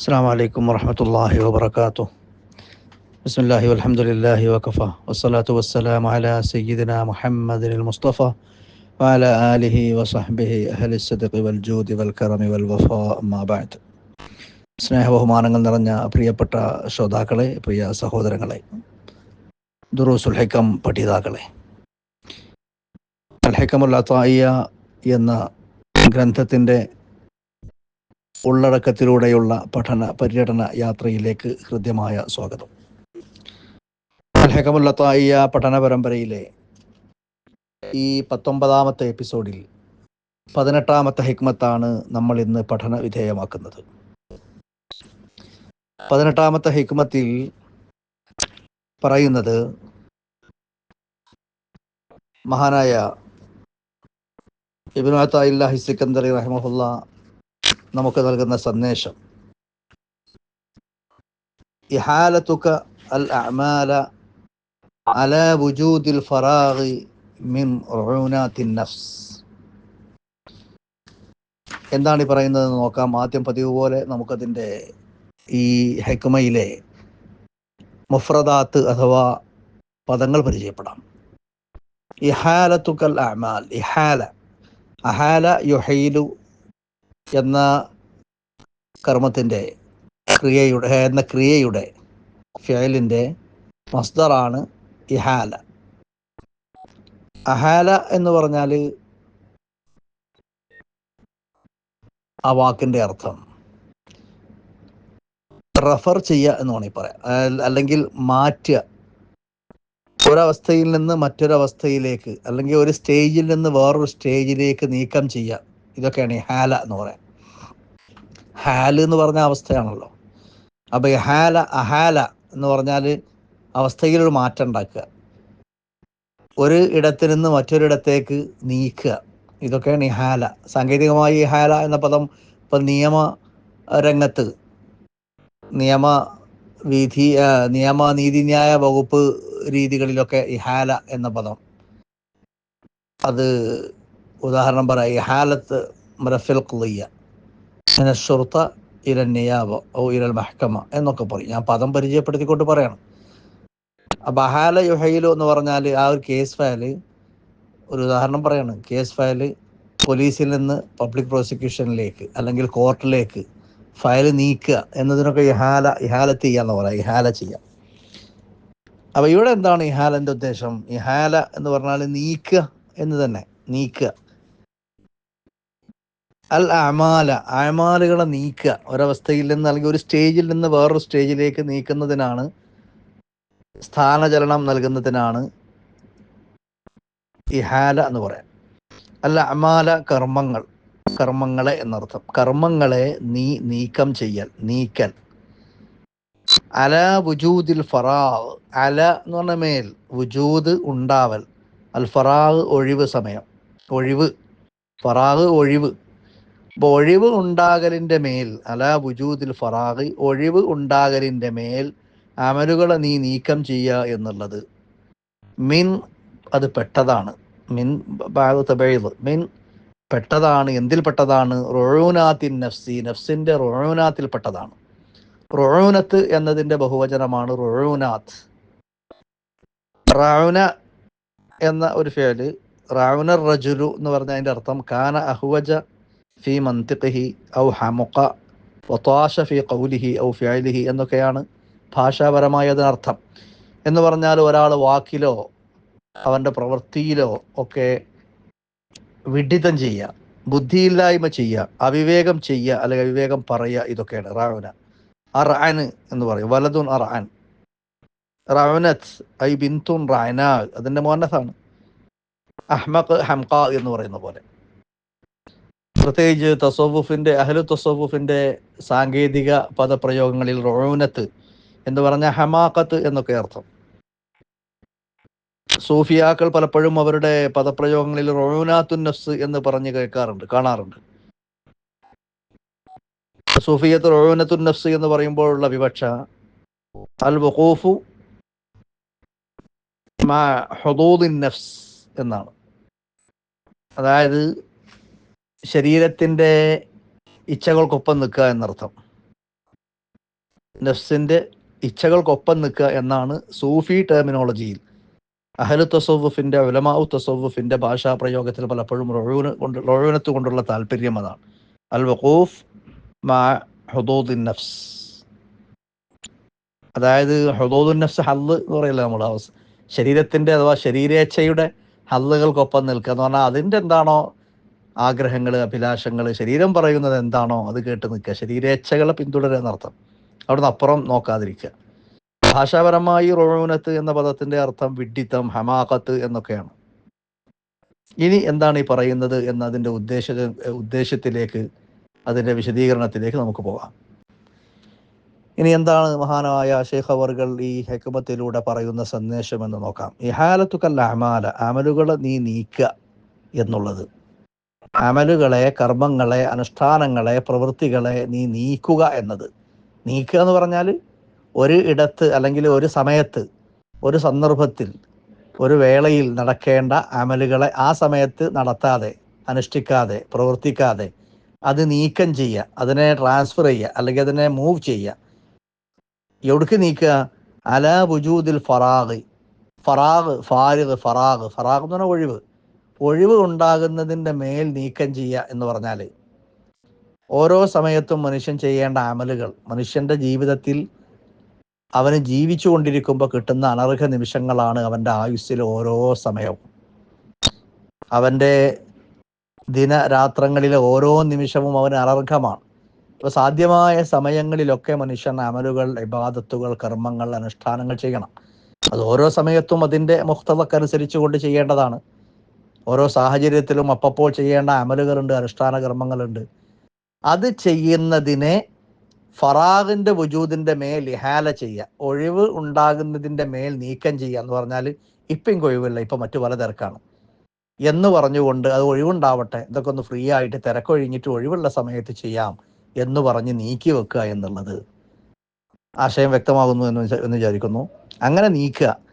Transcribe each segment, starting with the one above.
അസ്സാം വലൈക്കും വറഹമത്തല്ലാഹി വാബർക്കാത്തു ബിസ്മില്ലാഹി അലഹമുല്ലാഹി വഖഫ വസ്സലാത്തു വസ്സലാം അല സയ്യിദിന മുഹമ്മദിൻ മുസ്തഫ വാല ആലിഹി വസഹ്ബിഹി അഹലി സദഖ് വൽ ജൂദി വൽ കറമി വൽ വഫ അമ്മാ ബഅദ്. സ്നേഹബഹുമാനങ്ങൾ നിറഞ്ഞ പ്രിയപ്പെട്ട ശ്രോതാക്കളെ പ്രിയ സഹോദരങ്ങളെ ദുറൂസുൽ ഹൈക്കം പഠിതാക്കളെ. അൽഹൈക്കമുൽ അത്തായിയ എന്ന ഗ്രന്ഥത്തിന്റെ ഉള്ളടക്കത്തിലൂടെയുള്ള പഠന പര്യടന യാത്രയിലേക്ക് ഹൃദ്യമായ സ്വാഗതം. അൽ ഹൈക്കമുൽ പഠന പരമ്പരയിലെ ഈ പത്തൊമ്പതാമത്തെ എപ്പിസോഡിൽ പതിനെട്ടാമത്തെ ഹിക്മത്താണ് നമ്മൾ ഇന്ന് പഠന വിധേയമാക്കുന്നത്. പതിനെട്ടാമത്തെ ഹിക്മത്തിൽ പറയുന്നത് മഹാനായ ഇബിൻ അത്തായില്ലാഹി സിക്കന്ദറി റഹ്മഹുല്ല നമുക്ക് നൽകുന്ന സന്ദേശം. ഇഹാലത്തുക അൽ അഅമാല അല വുജൂദിൽ ഫറാഗി മിൻ നഫ്സ്. എന്താണ് ഈ പറയുന്നത് നോക്കാം. ആദ്യം പതിവ് പോലെ നമുക്കതിന്റെ ഈ ഹെക്കുമയിലെ മുഫ്രദാത്ത് അഥവാ പദങ്ങൾ പരിചയപ്പെടാം. ഇഹാലത്തുക്കൽ അമാൽ ഇഹാല. അഹാല യുഹൈലു എന്ന കർമ്മത്തിന്റെ ക്രിയയുടെ എന്ന ക്രിയയുടെ ഫയലിന്റെ മസ്ദറാണ് ഇഹാല. അഹാല എന്ന് പറഞ്ഞാൽ ആ വാക്കിന്റെ അർത്ഥം. റെഫർ ചെയ്യുക എന്ന് വേണമെങ്കിൽ പറയാം. അല്ലെങ്കിൽ മാറ്റുക. ഒരവസ്ഥയിൽ നിന്ന് മറ്റൊരവസ്ഥയിലേക്ക് അല്ലെങ്കിൽ ഒരു സ്റ്റേജിൽ നിന്ന് വേറൊരു സ്റ്റേജിലേക്ക് നീക്കം ചെയ്യുക. ഇതൊക്കെയാണ് ഈ ഹാല എന്ന് പറയാം. ഹാൽ എന്ന് പറഞ്ഞ അവസ്ഥയാണല്ലോ. അപ്പോൾ ഈ ഹാല അഹാല എന്ന് പറഞ്ഞാൽ അവസ്ഥയിൽ ഒരു മാറ്റം ഉണ്ടാക്കുക. ഒരു ഇടത്തിൽ നിന്ന് മറ്റൊരിടത്തേക്ക് നീക്കുക. ഇതൊക്കെയാണ് ഈ ഹാല. സാങ്കേതികമായി ഈ ഹാല എന്ന പദം ഇപ്പൊ നിയമ രംഗത്ത് നിയമ വിധി നിയമ നീതിന്യായ വകുപ്പ് രീതികളിലൊക്കെ ഈ ഹാല എന്ന പദം അത് ഉദാഹരണം പറയാം ഇഹാലത്ത് മറഫിൽ ഖുലിയ പിന്നെ ഷുർത്ത ഇരൽ നിയാബ് ഓ ഇരൽ മഹ്കമ എന്നൊക്കെ പറയും. ഞാൻ പദം പരിചയപ്പെടുത്തിക്കൊണ്ട് പറയണം. അപ്പം ഹാല യുഹയിലു എന്ന് പറഞ്ഞാൽ ആ ഒരു കേസ് ഫയൽ ഒരു ഉദാഹരണം പറയാണ്. കേസ് ഫയൽ പോലീസിൽ നിന്ന് പബ്ലിക് പ്രോസിക്യൂഷനിലേക്ക് അല്ലെങ്കിൽ കോർട്ടിലേക്ക് ഫയൽ നീക്കുക എന്നതിനൊക്കെ ഇഹാല ഇഹാല ചെയ്യാന്ന് പറയാം ഇഹാല ചെയ്യാം. അപ്പൊ ഇവിടെ എന്താണ് ഇഹാലന്റെ ഉദ്ദേശം? ഇഹാല എന്ന് പറഞ്ഞാൽ നീക്കുക എന്ന് തന്നെ നീക്കുക. അൽ അമാല അമാലുകളെ നീക്കുക. ഒരവസ്ഥയിൽ നിന്ന് അല്ലെങ്കിൽ ഒരു സ്റ്റേജിൽ നിന്ന് വേറൊരു സ്റ്റേജിലേക്ക് നീക്കുന്നതിനാണ് സ്ഥാനചലനം നൽകുന്നതിനാണ് ഇഹാല എന്ന് പറയാം. അല്ല അമാല കർമ്മങ്ങൾ കർമ്മങ്ങളെ എന്നർത്ഥം. കർമ്മങ്ങളെ നീ നീക്കം ചെയ്യൽ നീക്കൽ. അല വുജൂദിൽ ഫറാവ് അല എന്ന് പറഞ്ഞ മേൽ വുജൂദ് ഉണ്ടാവൽ. അൽ ഫറാവ് ഒഴിവ് സമയം ഒഴിവ്. ഫറാവ് ഒഴിവ്. അപ്പൊ ഒഴിവ് ഉണ്ടാകലിന്റെ മേൽ അല വുജൂദിൽ ഫറാഗ് ഒഴിവ് ഉണ്ടാകലിന്റെ മേൽ അമലുകളെ നീ നീക്കം ചെയ്യുക എന്നുള്ളത്. മിൻ അത് പെട്ടതാണ്. മിൻ ബാഗുത്തബഴിവ് മിൻ പെട്ടതാണ് എന്തിൽ പെട്ടതാണ്? റൊഴൂനാത്തിൻ നഫ്സി. നഫ്സിന്റെ റൊഴൂനാത്തിൽ പെട്ടതാണ്. റൊഴൂനത്ത് എന്നതിന്റെ ബഹുവചനമാണ് റൊഴൂനാത്ത് റൗന എന്ന ഒരു ഫേൽ റൗനർ റജുലു എന്ന് പറഞ്ഞ അതിന്റെ അർത്ഥം കാന അഹ്വജ ഫി മന്തിഹി ഔ ഹമുഖ ഒത്താശ ഫി കൗലിഹി ഔ ഫിഅലിഹി എന്നൊക്കെയാണ് ഭാഷാപരമായ അതിനർത്ഥം എന്ന് പറഞ്ഞാൽ ഒരാൾ വാക്കിലോ അവന്റെ പ്രവൃത്തിയിലോ ഒക്കെ വിഡിതം ചെയ്യുക ബുദ്ധിയില്ലായ്മ ചെയ്യുക അവിവേകം ചെയ്യുക അല്ലെങ്കിൽ അവിവേകം പറയുക ഇതൊക്കെയാണ്. റാവന അർഅൻ എന്ന് പറയും. വലതുൻ അറാൻ റാവനത്ത് ഐ ബിന്തുൻ റാനാ അതിന്റെ മോനത്താണ് അഹ്മഖ് ഹംക എന്ന് പറയുന്ന പോലെ. പ്രത്യേകിച്ച് തസോവുഫിന്റെ അഹ്ലു തസോവുഫിന്റെ സാങ്കേതിക പദപ്രയോഗങ്ങളിൽ റോനത്ത് എന്ന് പറഞ്ഞ ഹമാക്കത്ത് എന്നൊക്കെ അർത്ഥം. സൂഫിയാക്കൾ പലപ്പോഴും അവരുടെ പദപ്രയോഗങ്ങളിൽ റോനാത്തു നഫ്സ് എന്ന് പറഞ്ഞ് കേൾക്കാറുണ്ട് കാണാറുണ്ട്. സൂഫിയത്ത് റോനത്തു നഫ്സ് എന്ന് പറയുമ്പോഴുള്ള വിവക്ഷ അൽ വഖൂഫു ഹുദൂദിൻ നഫ്സ് എന്നാണ്. അതായത് ശരീരത്തിന്റെ ഇച്ഛകൾക്കൊപ്പം നിൽക്കുക എന്നർത്ഥം. നഫ്സിന്റെ ഇച്ഛകൾക്കൊപ്പം നിൽക്കുക എന്നാണ് സൂഫി ടെർമിനോളജിയിൽ അഹലു തസവുഫിന്റെ ഉലമാഉ തസവുഫിന്റെ ഭാഷാ പ്രയോഗത്തിൽ പലപ്പോഴും റൊഴുവിന് കൊണ്ട് റൊഴുവിനത്ത് കൊണ്ടുള്ള താല്പര്യം അതാണ്. അൽ വഖൂഫ് മാ ഹുദൂദിൻ നഫ്സ് അതായത് ഹുദൂദുൻ നഫ്സ് ഹല്ല് എന്ന് പറയില്ല നമ്മൾ ശരീരത്തിന്റെ അഥവാ ശരീരേച്ഛയുടെ ഹല്ലുകൾക്കൊപ്പം നിൽക്കുക എന്ന് പറഞ്ഞാൽ അതിന്റെ എന്താണോ ആഗ്രഹങ്ങൾ അഭിലാഷങ്ങൾ ശരീരം പറയുന്നത് എന്താണോ അത് കേട്ട് നിൽക്കുക. ശരീരേച്ഛകളെ പിന്തുടരുക എന്നർത്ഥം അവിടുന്ന് അപ്പുറം നോക്കാതിരിക്കുക. ഭാഷാപരമായി റൊഴൂനത്ത് എന്ന പദത്തിന്റെ അർത്ഥം വിഡ്ഢിത്തം ഹമാകത്ത് എന്നൊക്കെയാണ്. ഇനി എന്താണ് ഈ പറയുന്നത് എന്നതിന്റെ ഉദ്ദേശ ഉദ്ദേശത്തിലേക്ക് അതിന്റെ വിശദീകരണത്തിലേക്ക് നമുക്ക് പോകാം. ഇനി എന്താണ് മഹാനായ ഷേഖ് അവർകൾ ഈ ഹെക്കുമത്തിലൂടെ പറയുന്ന സന്ദേശം എന്ന് നോക്കാം. ഇഹാലത്തുക്കല്ല അമാല അമലുകളെ നീ നീക്കുക എന്നുള്ളത്. അമലുകളെ കർമ്മങ്ങളെ അനുഷ്ഠാനങ്ങളെ പ്രവൃത്തികളെ നീ നീക്കുക എന്നത്. നീക്കുക എന്ന് പറഞ്ഞാൽ ഒരു ഇടത്ത് അല്ലെങ്കിൽ ഒരു സമയത്ത് ഒരു സന്ദർഭത്തിൽ ഒരു വേളയിൽ നടക്കേണ്ട അമലുകളെ ആ സമയത്ത് നടത്താതെ അനുഷ്ഠിക്കാതെ പ്രവർത്തിക്കാതെ അത് നീക്കം ചെയ്യുക അതിനെ ട്രാൻസ്ഫർ ചെയ്യുക അല്ലെങ്കിൽ അതിനെ മൂവ് ചെയ്യുക. എവിടേക്ക് നീക്കുക? അല വുജൂദിൽ ഫറാഖ് ഫറാഗ് ഫാരിഗ് ഫറാഖ് ഫറാഖ് എന്ന് പറഞ്ഞാൽ ഒഴിവ്. ഒഴിവ് ഉണ്ടാകുന്നതിന്റെ മേൽ നീക്കം ചെയ്യുക എന്ന് പറഞ്ഞാൽ ഓരോ സമയത്തും മനുഷ്യൻ ചെയ്യേണ്ട അമലുകൾ മനുഷ്യന്റെ ജീവിതത്തിൽ അവന് ജീവിച്ചു കൊണ്ടിരിക്കുമ്പോൾ കിട്ടുന്ന അനർഹ നിമിഷങ്ങളാണ് അവന്റെ ആയുസ്സിൽ ഓരോ സമയവും. അവന്റെ ദിനരാത്രങ്ങളിലെ ഓരോ നിമിഷവും അവന് അനർഹമാണ്. അപ്പോൾ സാധ്യമായ സമയങ്ങളിലൊക്കെ മനുഷ്യൻ അമലുകൾ ഇബാദത്തുകൾ കർമ്മങ്ങൾ അനുഷ്ഠാനങ്ങൾ ചെയ്യണം. അത് ഓരോ സമയത്തും അതിന്റെ മുക്തതക്കനുസരിച്ച് കൊണ്ട് ചെയ്യേണ്ടതാണ്. ഓരോ സാഹചര്യത്തിലും അപ്പപ്പോൾ ചെയ്യേണ്ട അമലുകളുണ്ട് അനുഷ്ഠാന കർമ്മങ്ങളുണ്ട് അത് ചെയ്യുന്നതിനെ ഫറാഖിന്റെ വജൂദിന്റെ മേൽ ഇഹാല ചെയ്യുക. ഒഴിവ് ഉണ്ടാകുന്നതിന്റെ മേൽ നീക്കം ചെയ്യുക എന്ന് പറഞ്ഞാൽ ഇപ്പം കൊഴിവില്ല ഇപ്പം മറ്റു പല തിരക്കാണ്. എന്ന് പറഞ്ഞുകൊണ്ട് അത് ഒഴിവുണ്ടാവട്ടെ ഇതൊക്കെ ഒന്ന് ഫ്രീ ആയിട്ട് തിരക്കൊഴിഞ്ഞിട്ട് ഒഴിവുള്ള സമയത്ത് ചെയ്യാം എന്ന് പറഞ്ഞ് നീക്കി വെക്കുക എന്നുള്ളത് ആശയം വ്യക്തമാകുന്നു എന്ന് എന്ന് വിചാരിക്കുന്നു. അങ്ങനെ നീക്കുക.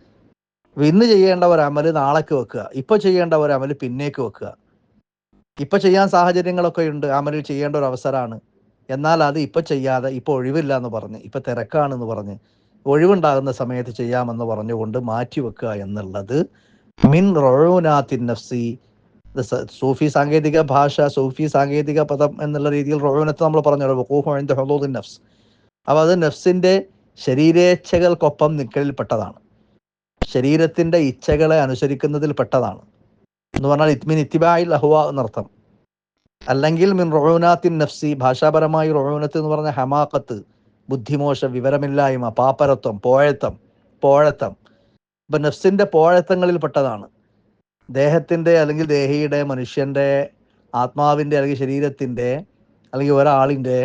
ഇന്ന് ചെയ്യേണ്ട ഒരു അമൽ നാളേക്ക് വെക്കുക. ഇപ്പൊ ചെയ്യേണ്ട ഒരു അമൽ പിന്നേക്ക് വെക്കുക. ഇപ്പൊ ചെയ്യാൻ സാഹചര്യങ്ങളൊക്കെ ഉണ്ട്. അമലിൽ ചെയ്യേണ്ട ഒരു അവസരമാണ് എന്നാൽ അത് ഇപ്പൊ ചെയ്യാതെ ഇപ്പൊ ഒഴിവില്ല എന്ന് പറഞ്ഞ് ഇപ്പൊ തിരക്കാണെന്ന് പറഞ്ഞ് ഒഴിവുണ്ടാകുന്ന സമയത്ത് ചെയ്യാമെന്ന് പറഞ്ഞുകൊണ്ട് മാറ്റി വെക്കുക എന്നുള്ളത് മിൻ റൊഴൂനാത്തിൻ നഫ്സി. സൂഫി സാങ്കേതിക ഭാഷ സൂഫി സാങ്കേതിക പദം എന്നുള്ള രീതിയിൽ റൊഴൂനത്ത് നമ്മൾ പറഞ്ഞു നഫ്സ്. അപ്പോൾ അത് നഫ്സിന്റെ ശരീരേച്ഛകൾക്കൊപ്പം നിൽക്കലിൽപ്പെട്ടതാണ് ശരീരത്തിന്റെ ഇച്ഛകളെ അനുസരിക്കുന്നതിൽ പെട്ടതാണ്. എന്ന് പറഞ്ഞാൽ ഇത്മിൻ ഇത്തിബായിൽ ലഹുവ എന്നർത്ഥം. അല്ലെങ്കിൽ മിൻ റൊഴൂനാത്തിൻ നഫ്സി ഭാഷാപരമായി റൊഴൂനത്ത് എന്ന് പറഞ്ഞ ഹമാക്കത്ത് ബുദ്ധിമോശ വിവരമില്ലായ്മ പാപ്പരത്വം പോഴത്തം പോഴത്തം. ഇപ്പം നഫ്സിന്റെ പോഴത്തങ്ങളിൽ പെട്ടതാണ്. ദേഹത്തിന്റെ അല്ലെങ്കിൽ ദേഹിയുടെ മനുഷ്യന്റെ ആത്മാവിന്റെ അല്ലെങ്കിൽ ശരീരത്തിന്റെ അല്ലെങ്കിൽ ഒരാളിന്റെ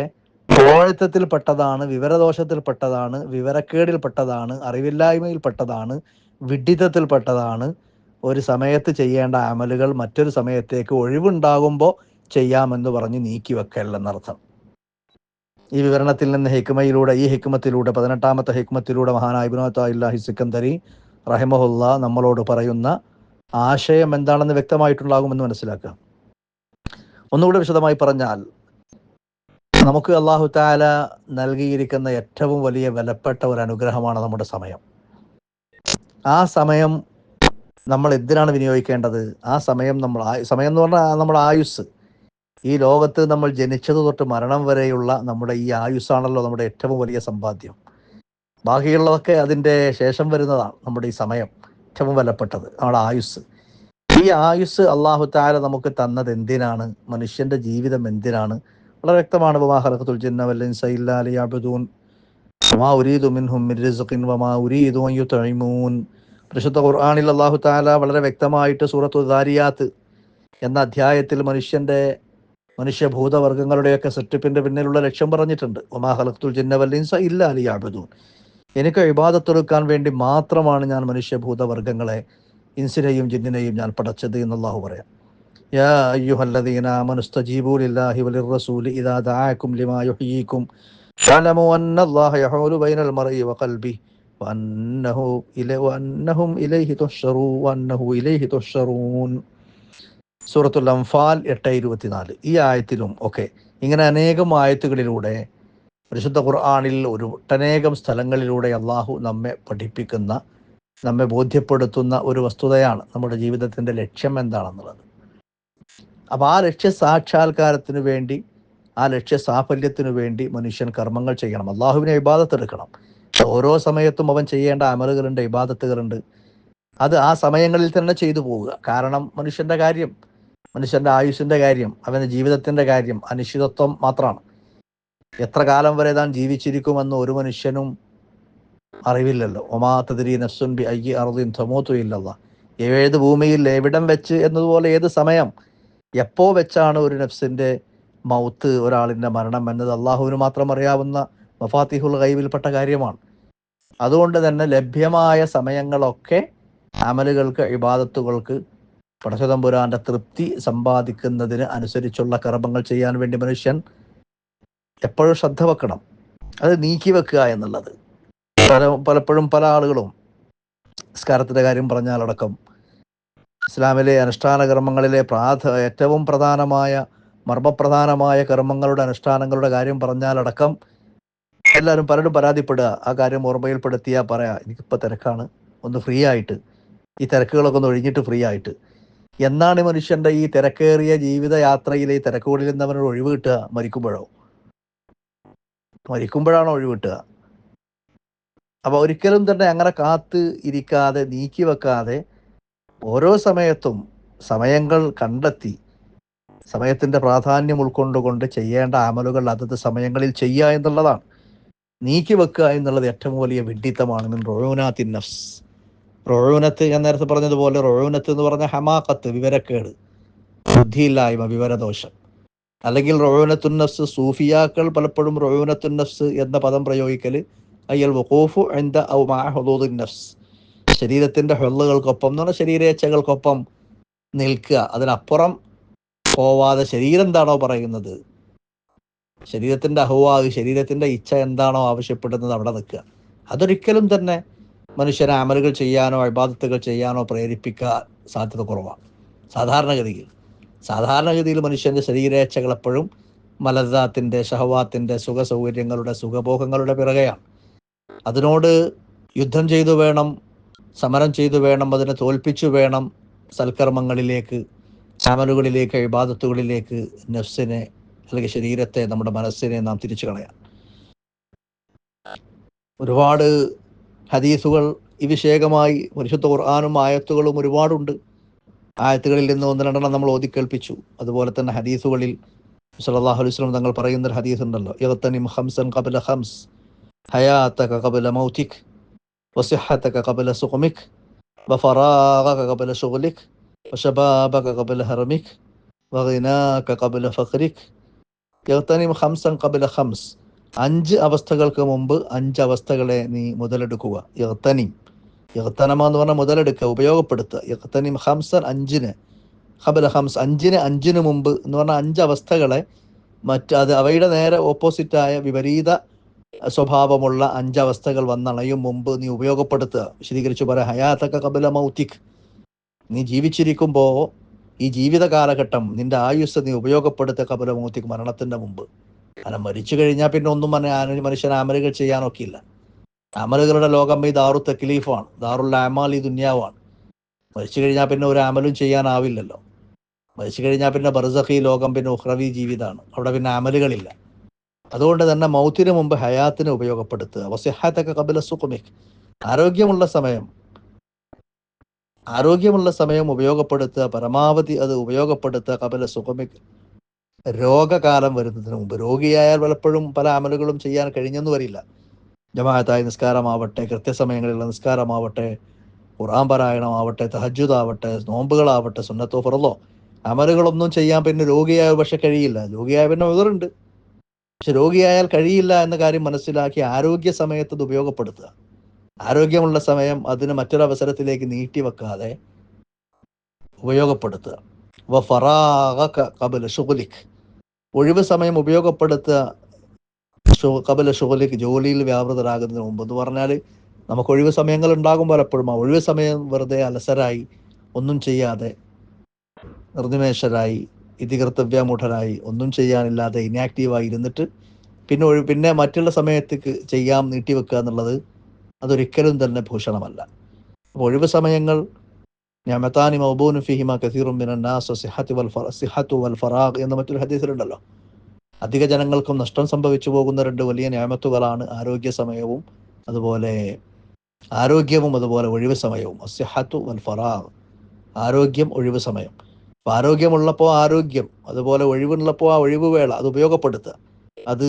പോഴത്തത്തിൽ പെട്ടതാണ് വിവരദോഷത്തിൽ പെട്ടതാണ് വിവരക്കേടിൽ പെട്ടതാണ് അറിവില്ലായ്മയിൽ പെട്ടതാണ് വിഡ്ഢിത്തത്തിൽ പെട്ടതാണ് ഒരു സമയത്ത് ചെയ്യേണ്ട അമലുകൾ മറ്റൊരു സമയത്തേക്ക് ഒഴിവുണ്ടാകുമ്പോൾ ചെയ്യാമെന്ന് പറഞ്ഞ് നീക്കി വെക്കല്ലെന്നർത്ഥം ഈ വിവരണത്തിൽ നിന്ന് ഹിക്മയിലൂടെ ഈ ഹിക്മത്തിലൂടെ പതിനെട്ടാമത്തെ ഹിക്മത്തിലൂടെ മഹാനായ ഇബ്നുല്ലാഹി സിക്കന്ദരി റഹിമഹുല്ല നമ്മളോട് പറയുന്ന ആശയം എന്താണെന്ന് വ്യക്തമായിട്ടുണ്ടാകുമെന്ന് മനസ്സിലാക്കുക. ഒന്നുകൂടെ വിശദമായി പറഞ്ഞാൽ നമുക്ക് അള്ളാഹു താല നൽകിയിരിക്കുന്ന ഏറ്റവും വലിയ വിലപ്പെട്ട ഒരു അനുഗ്രഹമാണ് നമ്മുടെ സമയം. ആ സമയം നമ്മൾ എന്തിനാണ് വിനിയോഗിക്കേണ്ടത്? ആ സമയം നമ്മൾ സമയം എന്ന് പറഞ്ഞാൽ നമ്മുടെ ആയുസ് ഈ ലോകത്ത് നമ്മൾ ജനിച്ചത് തൊട്ട് മരണം വരെയുള്ള നമ്മുടെ ഈ ആയുസ്സാണല്ലോ നമ്മുടെ ഏറ്റവും വലിയ സമ്പാദ്യം. ബാക്കിയുള്ളതൊക്കെ അതിന്റെ ശേഷം വരുന്നതാണ് നമ്മുടെ ഈ സമയം ഏറ്റവും വിലപ്പെട്ടത് നമ്മുടെ ആയുസ് ഈ ആയുസ് അള്ളാഹു താല നമുക്ക് തന്നത് എന്തിനാണ്? മനുഷ്യന്റെ ജീവിതം എന്തിനാണ്? വളരെ വ്യക്തമാണ്. ബമാഹലഖത്തുൽ ജിന്ന വൽ ഇൻസ ഇല്ലാ ലിയഅ്ബുദൂൻ വമാ ഉരീദു മിൻഹും മിൻ വമാ ഉരീദു അൻ ഖുർആനിൽ അള്ളാഹു താല വളരെ വ്യക്തമായിട്ട് സൂറത്തു ദാരിയാത്ത് എന്ന അധ്യായത്തിൽ മനുഷ്യന്റെ മനുഷ്യഭൂതവർഗങ്ങളുടെയൊക്കെ സെറ്റപ്പിന്റെ പിന്നിലുള്ള ലക്ഷ്യം പറഞ്ഞിട്ടുണ്ട്. ഒമാ ഹലഖ്തുൽ ജിന്നവല്ലിൻസ ഇല്ല ഇല്ലാ ലിയഅ്ബുദൂൻ എനിക്ക് ഇബാദത്തെടുക്കാൻ വേണ്ടി മാത്രമാണ് ഞാൻ മനുഷ്യഭൂതവർഗങ്ങളെ ഇൻസിനെയും ജിന്നിനെയും ഞാൻ പടച്ചത് എന്നുള്ളാഹു പറയാം. യാ അയ്യുഹല്ലദീന മനുസ്തജീബൂലില്ലാഹി വലിർ റസൂലി ഇദാ ദഅാകും ലിമാ യുഹ്യീകും. സൂറത്തുൽ ഇരുപത്തിനാല്. ഈ ആയത്തിലും ഒക്കെ ഇങ്ങനെ അനേകം ആയത്തുകളിലൂടെ പരിശുദ്ധ ഖുർആാനിൽ ഒരു ഒട്ടനേകം സ്ഥലങ്ങളിലൂടെ അള്ളാഹു നമ്മെ പഠിപ്പിക്കുന്ന നമ്മെ ബോധ്യപ്പെടുത്തുന്ന ഒരു വസ്തുതയാണ് നമ്മുടെ ജീവിതത്തിന്റെ ലക്ഷ്യം എന്താണെന്നുള്ളത്. അപ്പോൾ ആ ലക്ഷ്യ സാക്ഷാത്കാരത്തിന് വേണ്ടി ആ ലക്ഷ്യ സാഫല്യത്തിനു വേണ്ടി മനുഷ്യൻ കർമ്മങ്ങൾ ചെയ്യണം. അള്ളാഹുവിനെ ഇബാദത്തെടുക്കണം ഓരോ സമയത്തും അവൻ ചെയ്യേണ്ട അമലുകളുണ്ട് ഇബാദത്തുകളുണ്ട്. അത് ആ സമയങ്ങളിൽ തന്നെ ചെയ്തു പോവുക. കാരണം മനുഷ്യന്റെ കാര്യം മനുഷ്യന്റെ ആയുസിന്റെ കാര്യം അവന്റെ ജീവിതത്തിന്റെ കാര്യം അനിശ്ചിതത്വം മാത്രമാണ്. എത്ര കാലം വരെ താൻ ജീവിച്ചിരിക്കുമെന്ന് ഒരു മനുഷ്യനും അറിവില്ലല്ലോ. ഒമാ തതിരി നഫ്സുൻ ബി അയ്യ അറുദിൻ തൊമോത്തു ഇല്ലല്ല. ഏത് ഭൂമിയിൽ എവിടം വെച്ച് എന്നതുപോലെ ഏത് സമയം എപ്പോ വെച്ചാണ് ഒരു നഫ്സിന്റെ മൗത്ത് ഒരാളിന്റെ മരണം എന്നത് അള്ളാഹുവിന് മാത്രം അറിയാവുന്ന മഫാത്തിഹുൽ ഗൈബിൽപ്പെട്ട കാര്യമാണ്. അതുകൊണ്ട് തന്നെ ലഭ്യമായ സമയങ്ങളൊക്കെ അമലുകൾക്ക് ഇബാദത്തുകൾക്ക് പടച്ചതമ്പുരാന്റെ തൃപ്തി സമ്പാദിക്കുന്നതിന് അനുസരിച്ചുള്ള കർമ്മങ്ങൾ ചെയ്യാൻ വേണ്ടി മനുഷ്യൻ എപ്പോഴും ശ്രദ്ധ വെക്കണം. അത് നീക്കി വെക്കുക എന്നുള്ളത്. പല പലപ്പോഴും പല ആളുകളും സ്കാരത്തിന്റെ കാര്യം പറഞ്ഞാലടക്കം ഇസ്ലാമിലെ അനുഷ്ഠാന കർമ്മങ്ങളിലെ പ്രാധ ഏറ്റവും പ്രധാനമായ മർമ്മപ്രധാനമായ കർമ്മങ്ങളുടെ അനുഷ്ഠാനങ്ങളുടെ കാര്യം പറഞ്ഞാലടക്കം എല്ലാവരും പലരും പരാതിപ്പെടുക. ആ കാര്യം ഓർമ്മയിൽപ്പെടുത്തിയാൽ പറയാം. എനിക്കിപ്പോൾ തിരക്കാണ്. ഒന്ന് ഫ്രീ ആയിട്ട്. ഈ തിരക്കുകളൊക്കെ ഒന്ന് ഒഴിഞ്ഞിട്ട് ഫ്രീ ആയിട്ട്. എന്നാണ് മനുഷ്യന്റെ ഈ തിരക്കേറിയ ജീവിതയാത്രയിലെ തിരക്കുകളിൽ നിന്ന് അവനൊരു ഒഴിവ് കിട്ടുക? മരിക്കുമ്പോഴോ? മരിക്കുമ്പോഴാണോ ഒഴിവ് കിട്ടുക? അപ്പൊ ഒരിക്കലും തന്നെ അങ്ങനെ കാത്ത് ഇരിക്കാതെ നീക്കി വെക്കാതെ ഓരോ സമയത്തും സമയങ്ങൾ കണ്ടെത്തി സമയത്തിന്റെ പ്രാധാന്യം ഉൾക്കൊണ്ടുകൊണ്ട് ചെയ്യേണ്ട അമലുകൾ അതത് സമയങ്ങളിൽ ചെയ്യുക എന്നുള്ളതാണ്. നീക്കി വെക്കുക എന്നുള്ളത് ഏറ്റവും വലിയ വിഡിത്തമാണ് മിൻ റൊഴൂനാത്തിൻ നഫ്സ്. റൊഴൂനത്ത് ഞാൻ നേരത്തെ പറഞ്ഞതുപോലെ റൊഴൂനത്ത് എന്ന് പറഞ്ഞ ഹമാക്കത്ത് വിവരക്കേട് ബുദ്ധിയില്ലായ്മ വിവരദോഷം. അല്ലെങ്കിൽ റൊഴൂനത്തുൻ നഫ്സ് സൂഫിയാക്കൾ പലപ്പോഴും റൊഴൂനത്തുൻ നഫ്സ് എന്ന പദം പ്രയോഗിക്കൽ അയ്യൽ വഖൂഫു എന്ത ഔ മാ ഹുദൂദിൻ നഫ്സ്. ശരീരത്തിന്റെ ഹുള്ളുകൾക്കൊപ്പം എന്ന് പറഞ്ഞാൽ ശരീരേച്ഛകൾക്കൊപ്പം നിൽക്കുക. അതിനപ്പുറം പോവാതെ ശരീരം എന്താണോ പറയുന്നത്? ശരീരത്തിന്റെ അഹോവാഹ് ശരീരത്തിന്റെ ഇച്ഛ എന്താണോ ആവശ്യപ്പെടുന്നത് അവിടെ നിൽക്കുക. അതൊരിക്കലും തന്നെ മനുഷ്യനെ അമലുകൾ ചെയ്യാനോ അഴിബാധത്തുകൾ ചെയ്യാനോ പ്രേരിപ്പിക്കാൻ സാധ്യത കുറവാണ്. സാധാരണഗതിയിൽ. സാധാരണഗതിയിൽ മനുഷ്യന്റെ ശരീരേച്ഛകൾ എപ്പോഴും മലദാത്തിന്റെ ഷഹവാത്തിന്റെ സുഖ സൗകര്യങ്ങളുടെ സുഖഭോഗങ്ങളുടെ പിറകെയാണ്. അതിനോട് യുദ്ധം ചെയ്തു വേണം സമരം ചെയ്തു വേണം അതിനെ തോൽപ്പിച്ചു വേണം സൽക്കർമ്മങ്ങളിലേക്ക് ചാമലുകളിലേക്ക് ഇബാദത്തുകളിലേക്ക് നഫ്സിനെ അല്ലെങ്കിൽ ശരീരത്തെ നമ്മുടെ മനസ്സിനെ നാം തിരിച്ചു കളയാം. ഒരുപാട് ഹദീസുകൾ ഈ വിഷയകമായി പരിശുദ്ധ ഖുർആാനും ആയത്തുകളും ഒരുപാടുണ്ട്. ആയത്തുകളിൽ നിന്ന് ഒന്ന് രണ്ടെണ്ണം നമ്മൾ ഓതിക്കേൽപ്പിച്ചു അതുപോലെ തന്നെ ഹദീസുകളിൽ സല്ലല്ലാഹു അലൈഹി വസല്ലം തങ്ങൾ പറയുന്ന ഒരു ഹദീസ് ഉണ്ടല്ലോ യഗ്തനിം ഹംസൻ ഖബല ഹംസ് ഹയാതക ഖബല മൗതിക് വസിഹത്തക ഖബല സുഖമിക് വഫറാഗക ഖബല ശുഗ്ലിക് വശബാബക قبل هرمك وغناك قبل فقرك. يغتنم ഖംസൻ قبل ഖംസ് അഞ്ച് അവസ്ഥകൾക്ക് മുമ്പ് അഞ്ച് അവസ്ഥകളെ നീ മുതലെടുക്കുക. യഗ്തനിം. യഗ്തനമ എന്ന് പറഞ്ഞാൽ മുതലെടുക്കുക ഉപയോഗപ്പെടുത്തുക. യഗ്തനിം ഹംസൻ അഞ്ചിന്. ഹബല ഹംസ് അഞ്ചിന് അഞ്ചിന് മുമ്പ് എന്ന് പറഞ്ഞാൽ അഞ്ച് അവസ്ഥകളെ മറ്റ് അത് അവയുടെ നേരെ ഓപ്പോസിറ്റായ വിപരീത സ്വഭാവമുള്ള അഞ്ച് അവസ്ഥകൾ വന്നണയും മുമ്പ് നീ ഉപയോഗപ്പെടുത്തുക. വിശദീകരിച്ചു പറയാം. ഹയാത്തക്ക കബല മൗത്തിക്. നീ ജീവിച്ചിരിക്കുമ്പോൾ ഈ ജീവിത കാലഘട്ടം നിന്റെ ആയുസ് നീ ഉപയോഗപ്പെടുത്തുക കബല മൗത്തിക് മരണത്തിന്റെ മുമ്പ്. കാരണം മരിച്ചു കഴിഞ്ഞാൽ പിന്നെ ഒന്നും മനുഷ്യൻ അമലുകൾ ചെയ്യാനൊക്കെ ഇല്ല അമലുകളുടെ ലോകം ഈ ദാറു തക്ലീഫാണ് ദാറുൽ അമാൽ ഈ ദുന്യാവാണ്. മരിച്ചു കഴിഞ്ഞാൽ പിന്നെ ഒരു അമലും ചെയ്യാനാവില്ലല്ലോ. മരിച്ചു കഴിഞ്ഞാൽ പിന്നെ ബർസഖി ലോകം പിന്നെ ഉഹ്റവി ജീവിതമാണ് അവിടെ പിന്നെ അമലുകളില്ല. അതുകൊണ്ട് തന്നെ മൗത്തിന് മുമ്പ് ഹയാത്തിന് ഉപയോഗപ്പെടുത്തുക. വസിഹാത്തൊക്കെ കപില സുഖമിക്. ആരോഗ്യമുള്ള സമയം ആരോഗ്യമുള്ള സമയം ഉപയോഗപ്പെടുത്തുക പരമാവധി അത് ഉപയോഗപ്പെടുത്തുക കപല സുഖമിക്ക് രോഗകാലം വരുന്നതിന് മുമ്പ്. രോഗിയായാൽ പലപ്പോഴും പല അമലുകളും ചെയ്യാൻ കഴിഞ്ഞെന്ന് വരില്ല. ജമാഅത്തായ നിസ്കാരമാവട്ടെ കൃത്യസമയങ്ങളിലുള്ള നിസ്കാരമാവട്ടെ ഖുറാൻ പാരായണമാവട്ടെ തഹജുദാവട്ടെ നോമ്പുകളാവട്ടെ സുന്നത്തോ ഫുറലോ അമലുകളൊന്നും ചെയ്യാൻ പിന്നെ രോഗിയായ പക്ഷെ കഴിയില്ല. രോഗിയായ പിന്നെ ഉതിറുണ്ട് പക്ഷെ രോഗിയായാൽ കഴിയില്ല എന്ന കാര്യം മനസ്സിലാക്കി ആരോഗ്യ സമയത്ത് ഉപയോഗപ്പെടുത്തുക. ആരോഗ്യമുള്ള സമയം അതിന് മറ്റൊരവസരത്തിലേക്ക് നീട്ടിവെക്കാതെ ഉപയോഗപ്പെടുത്തുക. വ ഷുഗലിക്. ഒഴിവ് സമയം ഉപയോഗപ്പെടുത്തുക. കബല ഷുഗലിക് ജോലിയിൽ വ്യാപൃതരാകുന്നതിന് മുമ്പ് എന്ന് പറഞ്ഞാൽ നമുക്ക് ഒഴിവ് സമയങ്ങൾ ഉണ്ടാകും പലപ്പോഴും ആ ഒഴിവ് സമയം വെറുതെ അലസരായി ഒന്നും ചെയ്യാതെ നിർനിമേഷരായി ഇതികർത്തവ്യമൂഢരായി ഒന്നും ചെയ്യാനില്ലാതെ ഇനാക്റ്റീവായി ഇരുന്നിട്ട് പിന്നെ ഒഴി പിന്നെ മറ്റുള്ള സമയത്തേക്ക് ചെയ്യാം നീട്ടിവെക്കുക എന്നുള്ളത് അതൊരിക്കലും തന്നെ ഭൂഷണമല്ല. അപ്പോൾ ഒഴിവ് സമയങ്ങൾ ഞാമത്താനി മൗബൂനു ഫിഹിമ കസീറും വൽ സിഹത്തു വൽ ഫറാഖ് എന്ന മറ്റൊരു ഹദീസിലുണ്ടല്ലോ. അധിക ജനങ്ങൾക്കും നഷ്ടം സംഭവിച്ചു പോകുന്ന രണ്ട് വലിയ ഞാമത്തുകളാണ് ആരോഗ്യ സമയവും അതുപോലെ ആരോഗ്യവും അതുപോലെ ഒഴിവ് സമയവും. അസ്യഹത്തു വൽ ഫറാഖ് ആരോഗ്യം ഒഴിവ് സമയം. അപ്പൊ ആരോഗ്യമുള്ളപ്പോൾ ആരോഗ്യം അതുപോലെ ഒഴിവുള്ളപ്പോൾ ആ ഒഴിവ് വേള അത് ഉപയോഗപ്പെടുത്തുക. അത്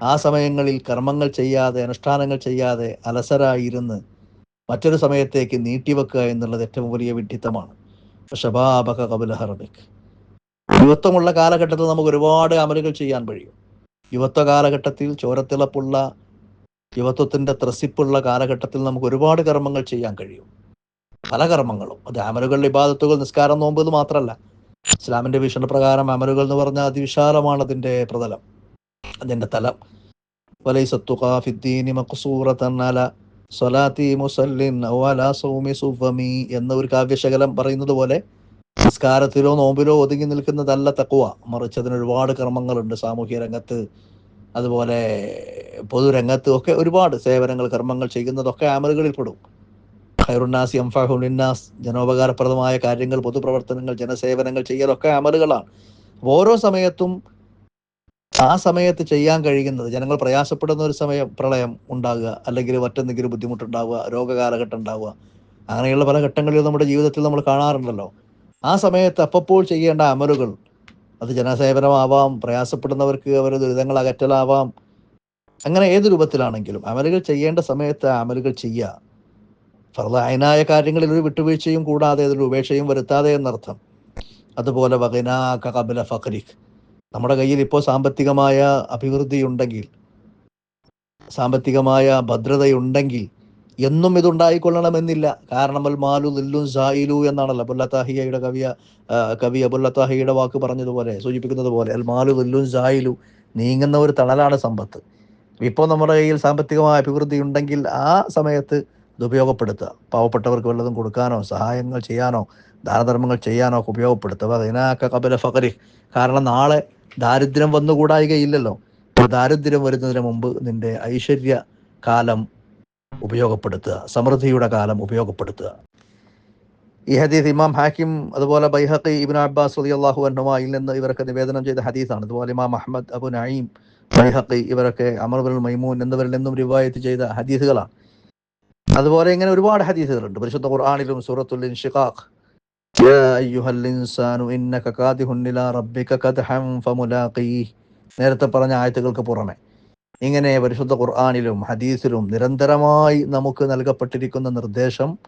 ആ സമയങ്ങളിൽ കർമ്മങ്ങൾ ചെയ്യാതെ അനുഷ്ഠാനങ്ങൾ ചെയ്യാതെ അലസരായിരുന്ന് മറ്റൊരു സമയത്തേക്ക് നീട്ടിവെക്കുക എന്നുള്ളത് ഏറ്റവും വലിയ വിഡിത്തമാണ് ഷബാബക കബുല ഹർബിക് യുവത്വമുള്ള കാലഘട്ടത്തിൽ നമുക്ക് ഒരുപാട് അമലുകൾ ചെയ്യാൻ കഴിയും. യുവത്വ കാലഘട്ടത്തിൽ ചോരത്തിളപ്പുള്ള യുവത്വത്തിന്റെ ത്രസിപ്പുള്ള കാലഘട്ടത്തിൽ നമുക്ക് ഒരുപാട് കർമ്മങ്ങൾ ചെയ്യാൻ കഴിയും. പല കർമ്മങ്ങളും. അത് അമലുകൾ ഇബാദത്തുകൾ നിസ്കാരം നോമ്പ് ഇത് മാത്രമല്ല ഇസ്ലാമിന്റെ വീക്ഷണപ്രകാരം അമലുകൾ എന്ന് പറഞ്ഞാൽ അതിവിശാലമാണ് അതിന്റെ പ്രതലം. അതിന്റെ തല. മുസല്ലിൻ സൗമി സുഫമി എന്ന ഒരു കാവ്യശകലം പറയുന്നത് പോലെ നിസ്കാരത്തിലോ നോമ്പിലോ ഒതുങ്ങി നിൽക്കുന്നതല്ല തക്കുവ മറിച്ച് അതിന് ഒരുപാട് കർമ്മങ്ങളുണ്ട് സാമൂഹ്യ രംഗത്ത്. അതുപോലെ പൊതുരംഗത്ത് ഒക്കെ ഒരുപാട് സേവനങ്ങൾ കർമ്മങ്ങൾ ചെയ്യുന്നതൊക്കെ ആമലുകളിൽ പെടും. ഖൈറുന്നാസ് എംഫാഹുലിന്നാസ് ജനോപകാരപ്രദമായ കാര്യങ്ങൾ പൊതുപ്രവർത്തനങ്ങൾ ജനസേവനങ്ങൾ ചെയ്യലൊക്കെ അമലുകളാണ്. ഓരോ സമയത്തും ആ സമയത്ത് ചെയ്യാൻ കഴിയുന്നത് ജനങ്ങൾ പ്രയാസപ്പെടുന്ന ഒരു സമയം പ്രളയം ഉണ്ടാകുക അല്ലെങ്കിൽ മറ്റെന്തെങ്കിലും ബുദ്ധിമുട്ടുണ്ടാവുക രോഗകാലഘട്ടം ഉണ്ടാവുക അങ്ങനെയുള്ള പല ഘട്ടങ്ങളിലും നമ്മുടെ ജീവിതത്തിൽ നമ്മൾ കാണാറുണ്ടല്ലോ. ആ സമയത്ത് അപ്പപ്പോൾ ചെയ്യേണ്ട അമലുകൾ അത് ജനസേവനമാവാം പ്രയാസപ്പെടുന്നവർക്ക് അവർ ദുരിതങ്ങൾ അകറ്റലാവാം അങ്ങനെ ഏത് രൂപത്തിലാണെങ്കിലും അമലുകൾ ചെയ്യേണ്ട സമയത്ത് അമലുകൾ ചെയ്യുക. ഫർദായനായ കാര്യങ്ങളിൽ ഒരു വിട്ടുവീഴ്ചയും കൂടാതെ അതിൽ ഉപേക്ഷയും വരുത്താതെ എന്നർത്ഥം. അതുപോലെ വകനാക കബല ഫഖരിഖ് നമ്മുടെ കയ്യിൽ ഇപ്പോൾ സാമ്പത്തികമായ അഭിവൃദ്ധി ഉണ്ടെങ്കിൽ സാമ്പത്തികമായ ഭദ്രതയുണ്ടെങ്കിൽ എന്നും ഇതുണ്ടായിക്കൊള്ളണമെന്നില്ല. കാരണം അൽ മാലു നില്ലും സായിലു എന്നാണല്ലോ അബുല്ലത്താഹിയയുടെ കവിയ കവി അബുല്ലത്താഹിയുടെ വാക്ക് പറഞ്ഞതുപോലെ സൂചിപ്പിക്കുന്നത് പോലെ അൽ മാലു നില്ലും സായിലു നീങ്ങുന്ന ഒരു തണലാണ് സമ്പത്ത്. ഇപ്പോൾ നമ്മുടെ കയ്യിൽ സാമ്പത്തികമായ അഭിവൃദ്ധി ഉണ്ടെങ്കിൽ ആ സമയത്ത് ഉപയോഗപ്പെടുത്തുക പാവപ്പെട്ടവർക്ക് വല്ലതും കൊടുക്കാനോ സഹായങ്ങൾ ചെയ്യാനോ ദാനധർമ്മങ്ങൾ ചെയ്യാനോ ഉപയോഗപ്പെടുത്തുക. അതിനാക്ക കബല ഫകരി കാരണം നാളെ ദാരിദ്ര്യം വന്നുകൂടായികയില്ലല്ലോ ദാരിദ്ര്യം വരുന്നതിന് മുമ്പ് നിന്റെ ഐശ്വര്യ കാലം ഉപയോഗപ്പെടുത്തുക സമൃദ്ധിയുടെ കാലം ഉപയോഗപ്പെടുത്തുക. ഈ ഹദീസ് ഇമാം ഹാക്കിം അതുപോലെ Baihaqi Ibn Abbas Ali Allah അന്നുമായിൽ നിന്ന് ഇവരൊക്കെ നിവേദനം ചെയ്ത ഹദീസാണ്. അതുപോലെ ഇമാം അഹമ്മദ് അബു നഈം ബൈഹഖി ഇവരൊക്കെ അമർബുൽ മൈമൂൻ എന്നിവരിൽ നിന്നും റിവായത്ത് ചെയ്ത ഹദീസുകളാണ്. അതുപോലെ ഇങ്ങനെ ഒരുപാട് ഹദീസുകളുണ്ട്. പരിശുദ്ധ ഖുർആാനിലും സൂറത്തുൽ ഇൻഷിഖാഖ് നേരത്തെ പറഞ്ഞ ആയത്തുകൾക്ക് പുറമെ. ഇങ്ങനെ പരിശുദ്ധ ഖുർആാനിലും ഹദീസിലും നിരന്തരമായി നമുക്ക് നൽകപ്പെട്ടിരിക്കുന്ന നിർദ്ദേശം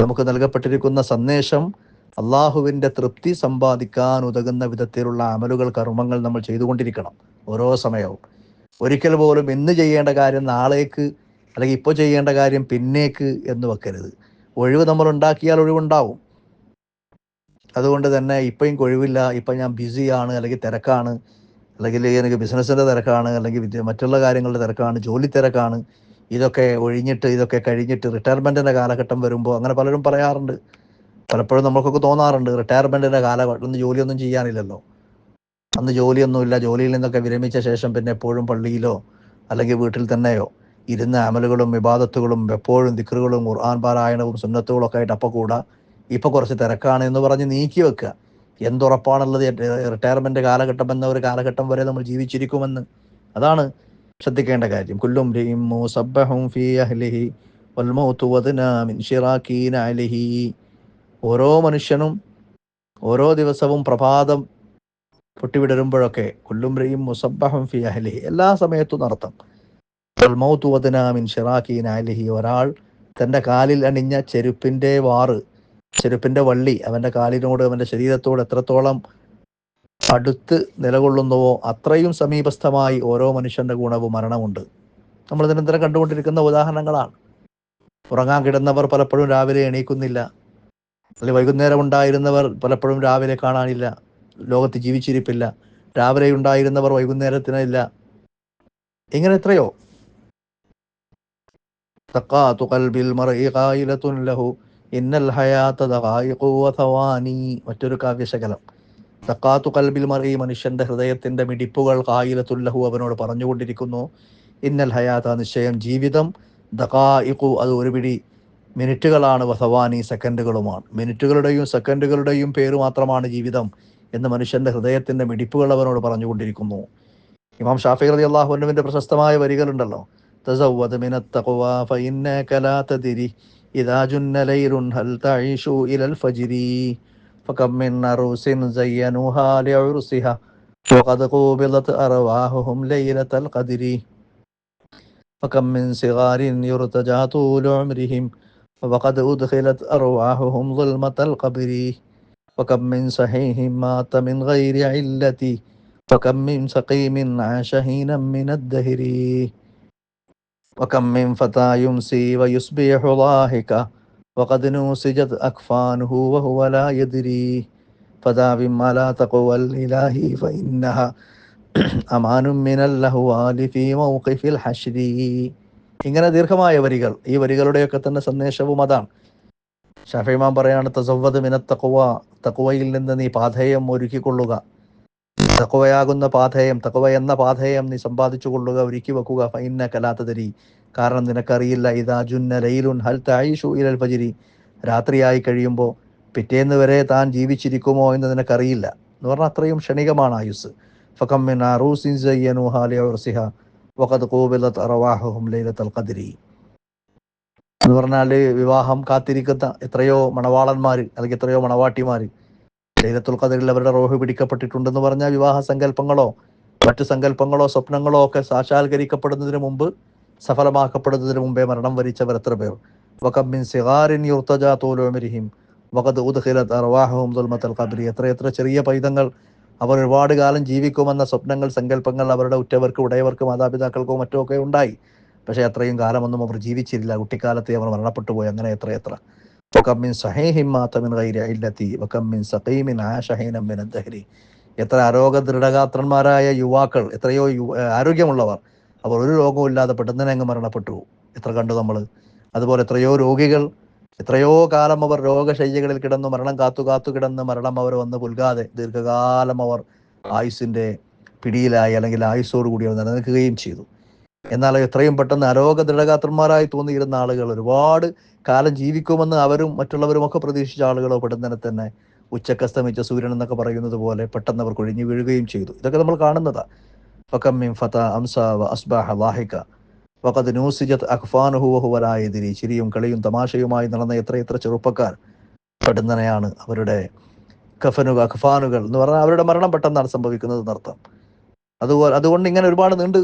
നമുക്ക് നൽകപ്പെട്ടിരിക്കുന്ന സന്ദേശം അള്ളാഹുവിന്റെ തൃപ്തി സമ്പാദിക്കാൻ ഉതകുന്ന വിധത്തിലുള്ള അമലുകൾ കർമ്മങ്ങൾ നമ്മൾ ചെയ്തുകൊണ്ടിരിക്കണം ഓരോ സമയവും. ഒരിക്കൽ പോലും ഇന്ന് ചെയ്യേണ്ട കാര്യം നാളേക്ക് അല്ലെങ്കിൽ ഇപ്പോൾ ചെയ്യേണ്ട കാര്യം പിന്നേക്ക് എന്ന് വെക്കരുത്. ഒഴിവ് നമ്മൾ ഉണ്ടാക്കിയാൽ ഒഴിവുണ്ടാവും. അതുകൊണ്ട് തന്നെ ഇപ്പം കൊഴിവില്ല ഇപ്പം ഞാൻ ബിസിയാണ് അല്ലെങ്കിൽ തിരക്കാണ് അല്ലെങ്കിൽ എനിക്ക് ബിസിനസ്സിന്റെ തിരക്കാണ് അല്ലെങ്കിൽ മറ്റുള്ള കാര്യങ്ങളുടെ തിരക്കാണ് ജോലി തിരക്കാണ്. ഇതൊക്കെ ഒഴിഞ്ഞിട്ട് ഇതൊക്കെ കഴിഞ്ഞിട്ട് റിട്ടയർമെന്റിന്റെ കാലഘട്ടം വരുമ്പോൾ അങ്ങനെ പലരും പറയാറുണ്ട്. പലപ്പോഴും നമുക്കൊക്കെ തോന്നാറുണ്ട് റിട്ടയർമെന്റിന്റെ കാലഘട്ടം ഒന്ന് ജോലിയൊന്നും ചെയ്യാനില്ലല്ലോ. അന്ന് ജോലിയൊന്നുമില്ല ജോലിയിൽ നിന്നൊക്കെ വിരമിച്ച ശേഷം പിന്നെ എപ്പോഴും പള്ളിയിലോ അല്ലെങ്കിൽ വീട്ടിൽ തന്നെയോ ഇരുന്ന അമലുകളും വിവാദത്തുകളും എപ്പോഴും ദിക്റുകളും ഖുർആൻ പാരായണവും സുന്നത്തുകളൊക്കെ ആയിട്ട് അപ്പോൾ കൂടാ. ഇപ്പൊ കുറച്ച് തിരക്കാണ് എന്ന് പറഞ്ഞ് നീക്കി വെക്കുക. എന്തുറപ്പാണുള്ളത് റിട്ടയർമെന്റ് കാലഘട്ടം എന്ന ഒരു കാലഘട്ടം വരെ നമ്മൾ ജീവിച്ചിരിക്കുമെന്ന്. അതാണ് ശ്രദ്ധിക്കേണ്ട കാര്യം. കുല്ലും ശിറാക്കീന അലൈഹി. ഓരോ മനുഷ്യനും ഓരോ ദിവസവും പ്രഭാതം പൊട്ടിവിടരുമ്പോഴൊക്കെ കുല്ലും റീം മുസബ്ബഹും ഫി അഹ്ലിഹി എല്ലാ സമയത്തും അലൈഹി. ഒരാൾ തന്റെ കാലിൽ അണിഞ്ഞ ചെരുപ്പിന്റെ വാറ് ചെരുപ്പിന്റെ വള്ളി അവന്റെ കാലിനോട് അവന്റെ ശരീരത്തോട് എത്രത്തോളം അടുത്ത് നിലകൊള്ളുന്നുവോ അത്രയും സമീപസ്ഥമായി ഓരോ മനുഷ്യന്റെ ഗുണവും മരണമുണ്ട്. നമ്മൾ നിരന്തരം കണ്ടുകൊണ്ടിരിക്കുന്ന ഉദാഹരണങ്ങളാണ്. ഉറങ്ങാൻ കിടന്നവർ പലപ്പോഴും രാവിലെ എണീക്കുന്നില്ല. അല്ലെങ്കിൽ വൈകുന്നേരം ഉണ്ടായിരുന്നവർ പലപ്പോഴും രാവിലെ കാണാനില്ല. ലോകത്ത് ജീവിച്ചിരിപ്പില്ല. രാവിലെ ഉണ്ടായിരുന്നവർ വൈകുന്നേരത്തിനില്ല. ഇങ്ങനെ എത്രയോ. തക്കാത്തു കൽബിൽ മറ ലഹു. ഇന്നൽ ഹയാത്ത മറ്റൊരു കാവ്യശകലം. തക്കാത്തു കൽബിൽ മറി മനുഷ്യന്റെ ഹൃദയത്തിന്റെ മിടിപ്പുകൾ കായിലത്തുല്ലഹു അവനോട് പറഞ്ഞുകൊണ്ടിരിക്കുന്നു. ഇന്നൽ ഹയാത്ത നിശ്ചയം ജീവിതം. ദക്കായിക്കു അത് ഒരു പിടി മിനിറ്റുകളാണ് വസവാനി സെക്കൻഡുകളുമാണ്. മിനിറ്റുകളുടെയും സെക്കൻഡുകളുടെയും പേര് മാത്രമാണ് ജീവിതം എന്ന് മനുഷ്യന്റെ ഹൃദയത്തിന്റെ മിടിപ്പുകൾ അവനോട് പറഞ്ഞുകൊണ്ടിരിക്കുന്നു. ഇമാം ഷാഫി അലി അള്ളാഹുനുവിന്റെ പ്രശസ്തമായ വരികളുണ്ടല്ലോ. തസവ്വദ് മിനത്ത് തഖ്വ ഫഇന്നക തദ്രി إذا جن ليل هل تعيش إلى الفجر؟ فكم من عروس زينوها لعرسها وقد قوبضت أرواحهم ليلة القدر. فكم من صغار يرتجى طول عمرهم وقد أدخلت أرواحهم ظلمة القبر. وكم من صحيح مات من غير علة وكم من سقيم عاش هينا من الدهر. وكم من فتى يمسي ويصبح ضاحكا وقد نوسجت أكفانه وهو لا يدري فداوم على تقوى الإله فإنها أمان من اللهوال في موقف الحشر ഇങ്ങനെ ദീർഘമായ വരികൾ ഈ വരികളുടെയൊക്കെ തന്നെ സന്ദേശവും അതാണ് ഷാഫിമാൻ പറയാണ് തസവ്വദ് മിന തക്കുവ തക്കുവയിൽ നിന്ന് നീ പാഥേയം ഒരുക്കിക്കൊള്ളുക തക്കുവയാകുന്ന പാഥേയം തക്കവ എന്ന പാഥേയം നീ സമ്പാദിച്ചു കൊള്ളുക ഒരുക്കി വെക്കുക. ഫൈന കലാത്തതരി കാരണം നിനക്കറിയില്ല ഇതാ ജുന്ന ലൈലുൻ ഹൽ തായിഷു ഇലൽ ഫജിരി. രാത്രിയായി കഴിയുമ്പോൾ പിറ്റേന്ന് വരെ താൻ ജീവിച്ചിരിക്കുമോ എന്ന് നിനക്കറിയില്ല. എന്ന് പറഞ്ഞാൽ അത്രയും ക്ഷണികമാണ് ആയുസ് എന്ന് പറഞ്ഞാൽ വിവാഹം കാത്തിരിക്കുന്ന എത്രയോ മണവാളന്മാർ അല്ലെങ്കിൽ എത്രയോ മണവാട്ടിമാർ ലൈലത്തുൽ ഖദറിൽ അവരുടെ റോഹ് പിടിക്കപ്പെട്ടിട്ടുണ്ടെന്ന് പറഞ്ഞാൽ വിവാഹ സങ്കല്പങ്ങളോ മറ്റു സങ്കല്പങ്ങളോ സ്വപ്നങ്ങളോ ഒക്കെ സാക്ഷാത്കരിക്കപ്പെടുന്നതിന് മുമ്പ് സഫലമാക്കപ്പെടുന്നതിന് മുമ്പേ മരണം വരിച്ചവർ എത്ര പേർ? വകബിൻ വഖദ് ഉദ്ഖിലത് എത്ര എത്ര ചെറിയ പൈതങ്ങൾ. അവർ ഒരുപാട് കാലം ജീവിക്കുമെന്ന സ്വപ്നങ്ങൾ സങ്കല്പങ്ങൾ അവരുടെ ഉറ്റവർക്ക് ഉടയവർക്ക് മാതാപിതാക്കൾക്കോ മറ്റോ ഒക്കെ ഉണ്ടായി. പക്ഷേ അത്രയും കാലമൊന്നും അവർ ജീവിച്ചില്ല. കുട്ടിക്കാലത്തെ അവർ മരണപ്പെട്ടു പോയി. അങ്ങനെ എത്ര എത്ര. സഖീമിൻ എത്ര ആരോഗ്യ ദൃഢഗാത്രന്മാരായ യുവാക്കൾ എത്രയോ ആരോഗ്യമുള്ളവർ. അവർ ഒരു രോഗവും ഇല്ലാതെ പെട്ടെന്ന് അങ്ങ് മരണപ്പെട്ടു. എത്ര കണ്ടു നമ്മൾ അതുപോലെ എത്രയോ രോഗികൾ എത്രയോ കാലം അവർ രോഗശയ്യകളിൽ കിടന്നു മരണം കാത്തു കാത്തു കിടന്ന് മരണം അവർ വന്ന് പുൽകാതെ ദീർഘകാലം അവർ ആയുസിന്റെ പിടിയിലായി അല്ലെങ്കിൽ ആയുസ്സോടുകൂടി അവർ നിലനിൽക്കുകയും ചെയ്തു. എന്നാൽ എത്രയും പെട്ടെന്ന് അരോഗ ദൃഢഗാത്രന്മാരായി തോന്നിയിരുന്ന ആളുകൾ ഒരുപാട് കാലം ജീവിക്കുമെന്ന് അവരും മറ്റുള്ളവരും ഒക്കെ പ്രതീക്ഷിച്ച ആളുകളോ പെട്ടെന്ന് തന്നെ ഉച്ചക്കസ്തമിച്ച സൂര്യൻ എന്നൊക്കെ പറയുന്നത് പോലെ പെട്ടെന്ന് അവർ കൊഴിഞ്ഞു വീഴുകയും ചെയ്തു. ഇതൊക്കെ നമ്മൾ കാണുന്നതാ. ഫകം മിൻ ഫത അംസ വ നൂസിജത് അഖ്ഫാനുഹു വഹുവ ലാ യദ്രി. ചിരിയും കളിയും തമാശയുമായി നടന്ന എത്ര എത്ര ചെറുപ്പക്കാർ പെടുന്നനെയാണ് അവരുടെ കഫനുക അഖ്ഫാനുകൾ എന്ന് പറഞ്ഞാൽ അവരുടെ മരണം പെട്ടെന്നാണ് സംഭവിക്കുന്നത് എന്നർത്ഥം. അതുപോലെ അതുകൊണ്ട് ഇങ്ങനെ ഒരുപാട് നീണ്ട്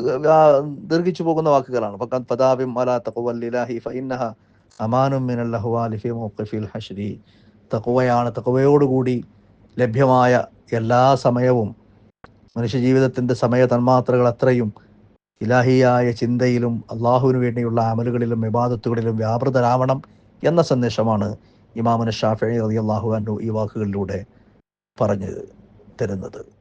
ദീർഘിച്ചു പോകുന്ന വാക്കുകളാണ്. ഫദാബിം അലാ ഫഇന്നഹ അമാനും മിനൽ അഹ്വാലി ഫി മൗഖിഫിൽ ലഭ്യമായ എല്ലാ സമയവും മനുഷ്യ ജീവിതത്തിന്റെ സമയ തന്മാത്രകൾ അത്രയും ഇലാഹിയായ ചിന്തയിലും അള്ളാഹുവിന് വേണ്ടിയുള്ള അമലുകളിലും വിവാദത്തുകളിലും വ്യാപൃതരാവണം എന്ന സന്ദേശമാണ് ഇമാമുന ഷാഫി അള്ളാഹു അൻഹു ഈ വാക്കുകളിലൂടെ പറഞ്ഞു തരുന്നത്.